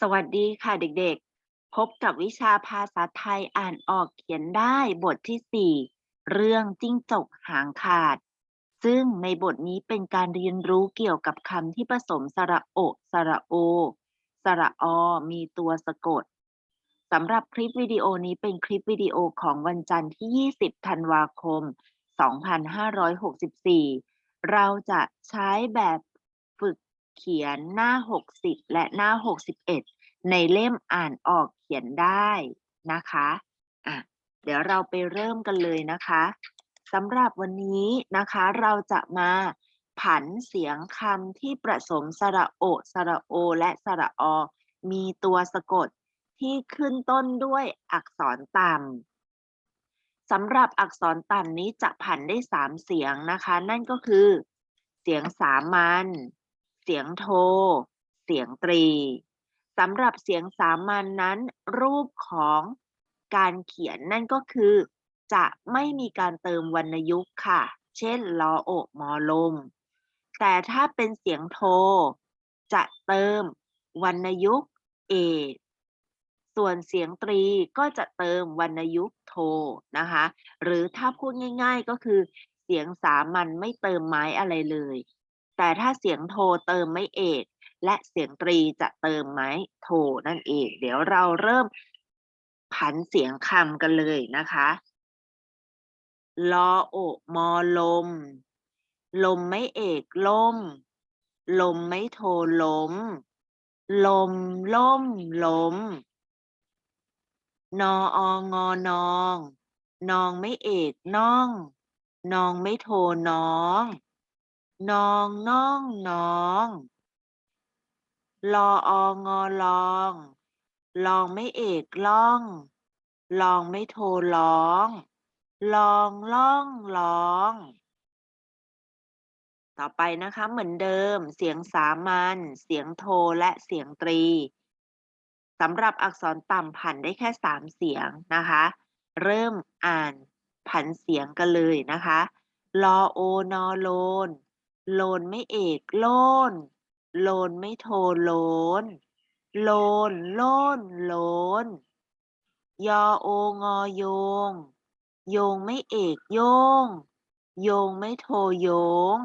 สวัสดีค่ะเด็กๆ พบกับวิชาภาษาไทยอ่านออกเขียนได้บทที่ 4 เรื่องจิ้งจกหางขาด ซึ่งในบทนี้เป็นการเรียนรู้เกี่ยวกับคำที่ผสมสระโอ สระโอ สระอมีตัวสะกดสำหรับคลิปวิดีโอนี้เป็นคลิปวิดีโอของวันจันทร์ที่ 20 ธันวาคม 2564 เราจะใช้แบบ เขียนหน้า 60 และหน้า 61 ในเล่มอ่านออกเขียนได้นะคะอะเดี๋ยวเราไปเริ่มกันเลยนะคะสำหรับวันนี้นะคะเราจะมาผันเสียงคำที่ประสมสระโอ สระโอ และสระอ มีตัวสะกดที่ขึ้นต้นด้วยอักษรต่ำสำหรับอักษรต่ำนี้จะผันได้สามเสียงนะคะ นั่นก็คือ เสียงสามัญ เสียงโท เสียงตรีสำหรับเสียงสามัญนนั้น รูปของการเขียนนั่นก็คือ จะไม่มีการเติมวรรณยุกต์ค่ะ เช่นลอโอมอลม แต่ถ้าเป็นเสียงโท จะเติมวรรณยุกต์เอส่วนเสียงตรีก็จะเติมวรรณยุกต์โทนะคะ หรือถ้าพูดง่าย ๆก็คือเสียงสามัญไม่เติมไม้อะไรเลย แต่ถ้าเสียงโทเติมไม้เอก และเสียงตรีจะเติมไม้โทนั่นเอง เดี๋ยวเราเริ่มผันเสียงคำกันเลยนะคะลอโอมอลม ลมไม่เอกล่ม ลมไม่โทล้ม ลมล่มล้ม นอองอนอง นองไม่เอกน้อง นองไม่โทน้อง นองน้องน้องลอองอลอง ลองไม่เอกล่อง ลองไม่โทร้อง ลองล่องร้อง ต่อไปนะคะเหมือนเดิม เสียงสามัญเสียงโทและเสียงตรีสำหรับอักษรต่ำผันได้แค่สามเสียงนะคะ เริ่มอ่านผันเสียงกันเลยนะคะ ลอโอนอโลน โลนไม่เอกโลนโลนไม่โทโลนโลนโลนโลนยอโองอโยง โยงไม่เอกโยง โยงไม่โทโยง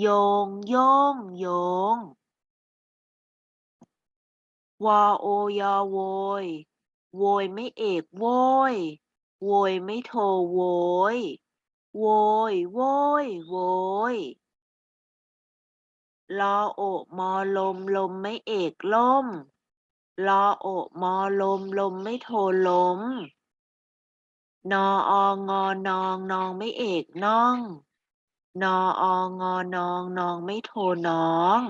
โยงโยงโยงวอโอยอโวย โวยไม่เอกโวย โวยไม่โทโวย โวยโวยโวย ลอโอมอลมลมไม่เอกล่มลอโอมอลมลมไม่โทลมนอองอนองนองไม่เอกน้อง นอองอนองนองไม่โทน้อง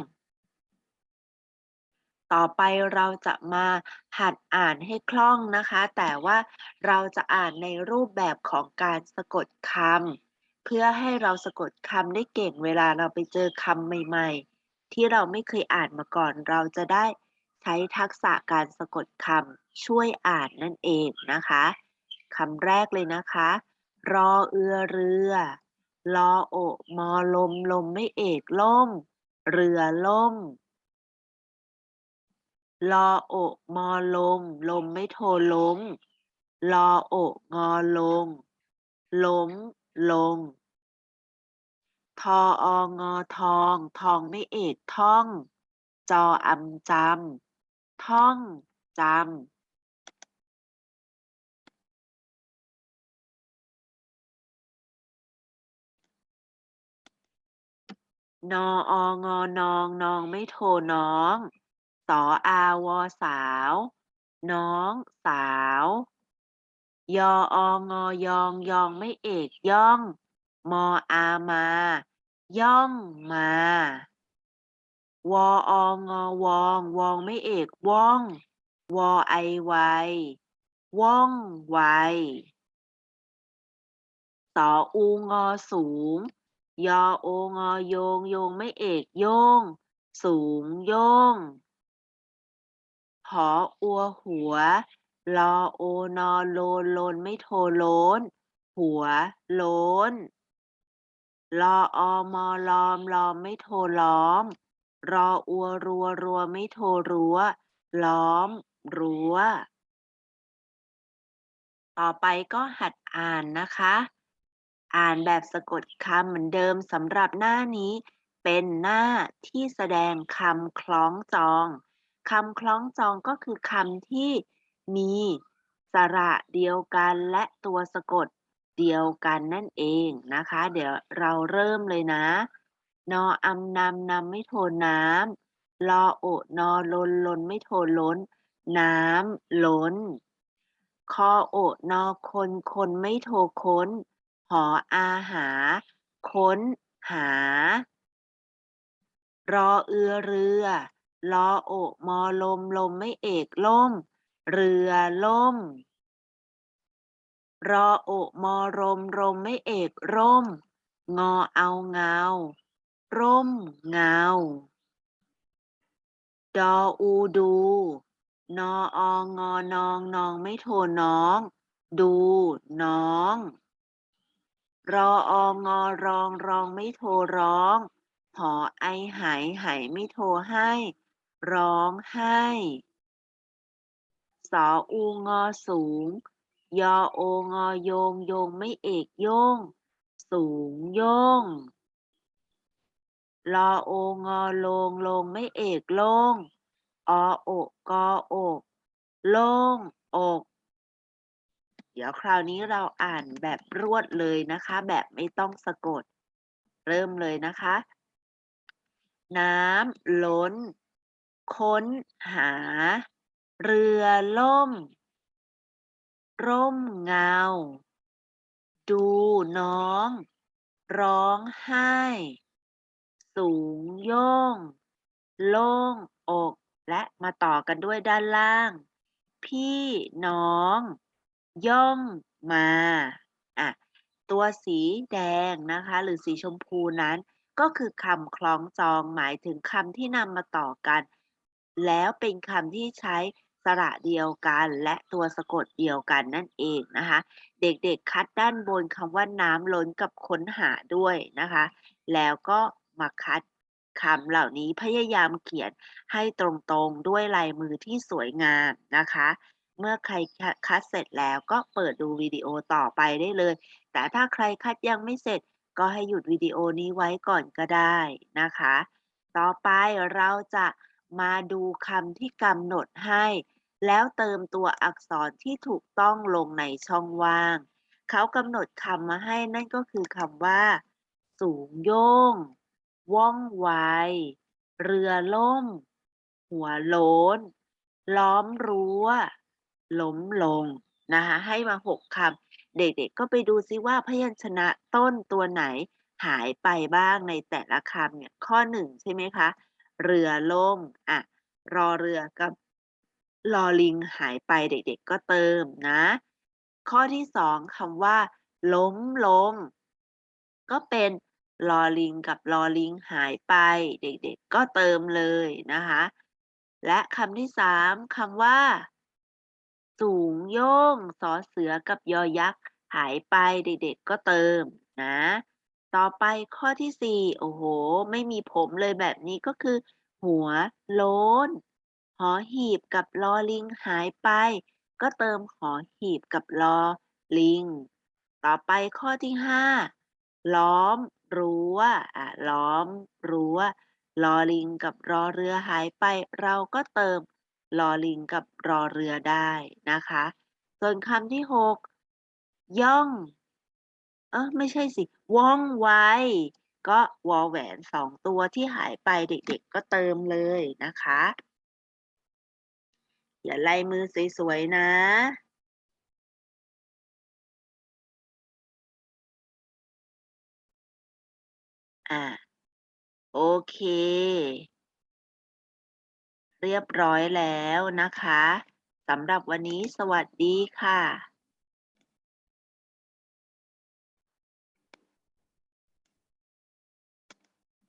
ต่อไปเราจะมาหัดอ่านให้คล่องนะคะ แต่ว่าเราจะอ่านในรูปแบบของการสะกดคำเพื่อให้เราสะกดคำได้เก่งเวลาเราไปเจอคำใหม่ ๆ ที่เราไม่เคยอ่านมาก่อน เราจะได้ใช้ทักษะการสะกดคำช่วยอ่านนั่นเองนะคะคำแรกเลยนะคะ รอเอือเรือลอโอมอลมลมไม่เอกล่ม เรือล่มลอโอมอลม ลมไม่โทล้มลอโองอลง ล้มลง ทอองอทอง ทองไม่เอกท่อง จออำจำท่องจำนอองอนองนองไม่โทน้อง สออาวอสาว น้องสาว ยอองอยองยองไม่เอกย่อง มออามา ย่องมา วอองอวองวองไม่เอกว่อง วอไอไวว่องไวสออูงอสูง ยอโองอโยงโยงไม่เอกโยง สูงโยงหออัวหัว ลอโอนอโลนโลนไม่โทโลน หัวโลน ลออมอลอมลอมไม่โทล้อม รออัวรัวรัวไม่โทรัวล้อม รั้ว ต่อไปก็หัดอ่านนะคะ อ่านแบบสะกดคำเหมือนเดิมสำหรับหน้านี้ เป็นหน้าที่แสดงคำคล้องจองคำคล้องจองก็คือคำที่มีสระเดียวกันและตัวสะกด เดียวกันนั่นเองนะคะ เดี๋ยวเราเริ่มเลยนะ นออำนำนำไม่โทน้ำลอโอนอลนลนไม่โทล้น น้ำล้น คอโอนอคนคนไม่โทค้น หออาหา ค้นหา รอเอือเรือลอโอมอลมลมไม่เอกล่ม เรือล่ม รอโอมอรมรมไม่เอกร่ม งอเอาเงา ร่มเงา ดออูดู นอองอนองนองไม่โทน้อง ดูน้อง รอองอรองรองไม่โทรร้อง หอไอหายหายไม่โทรให้ ร้องให้ สออูงอสูง ยอโองอโยงโยงไม่เอกโยง สูงโยงลอโองอโลงลงไม่เอกโลงอโอกกออกโลงอก เดี๋ยวคราวนี้เราอ่านแบบรวดเลยนะคะ แบบไม่ต้องสะกด เริ่มเลยนะคะ น้ำล้น ค้นหา เรือล่ม ร่มเงา ดูน้อง ร้องไห้ สูงโย่ง โล่งอก และมาต่อกันด้วยด้านล่าง พี่น้อง ย่องมาอะตัวสีแดงนะคะ หรือสีชมพูนั้น ก็คือคำคล้องจองหมายถึงคำที่นำมาต่อกัน แล้วเป็นคำที่ใช้ สระเดียวกันและตัวสะกดเดียวกันนั่นเองนะคะ เด็กๆคัดด้านบนคำว่าน้ำล้นกับค้นหาด้วยนะคะ แล้วก็มาคัดคำเหล่านี้พยายามเขียนให้ตรงๆด้วยลายมือที่สวยงามนะคะ เมื่อใครคัดเสร็จแล้วก็เปิดดูวิดีโอต่อไปได้เลย แต่ถ้าใครคัดยังไม่เสร็จก็ให้หยุดวิดีโอนี้ไว้ก่อนก็ได้นะคะ ต่อไปเราจะ มาดูคำที่กำหนดให้ แล้วเติมตัวอักษรที่ถูกต้องลงในช่องว่าง เขากำหนดคำมาให้นั่นก็คือคำว่า สูงโย่ง ว่องไว เรือล่ม หัวโลน ล้อมรั้ว ล้มลงนะคะให้มาหกคำเด็กๆก็ไปดูซิว่าพยัญชนะต้นตัวไหนหายไปบ้างในแต่ละคำเนี่ยข้อหนึ่งใช่ไหมคะ เรือล่มอะรอเรือกับลอลิงหายไปเด็กๆก็เติมนะ ข้อที่สองคำว่า ล้มลงก็เป็นลอลิงกับลอลิงหายไป เด็กๆก็เติมเลยนะคะ และคำที่สามคำว่า สูงโย่งสอเสือกับยอยักษ์หายไปเด็กๆก็เติมนะ ต่อไปข้อที่สี่โอ้โห ไม่มีผมเลยแบบนี้ก็คือ หัว โล้น หอหีบกับลอลิงหายไป ก็เติมหอหีบกับลอลิง ต่อไปข้อที่ห้าล้อมรั้วอะล้อมรั้วลอลิงกับรอเรือหายไป เราก็เติมลอลิงกับรอเรือได้นะคะ ส่วนคำที่หกย่อง เออไม่ใช่สิว่องไว ก็วอลแหวนสองตัวที่หายไปเด็กๆก็เติมเลยนะคะอย่าลายมือสวยๆนะ อ่า โอเค เรียบร้อยแล้วนะคะสำหรับวันนี้สวัสดีค่ะ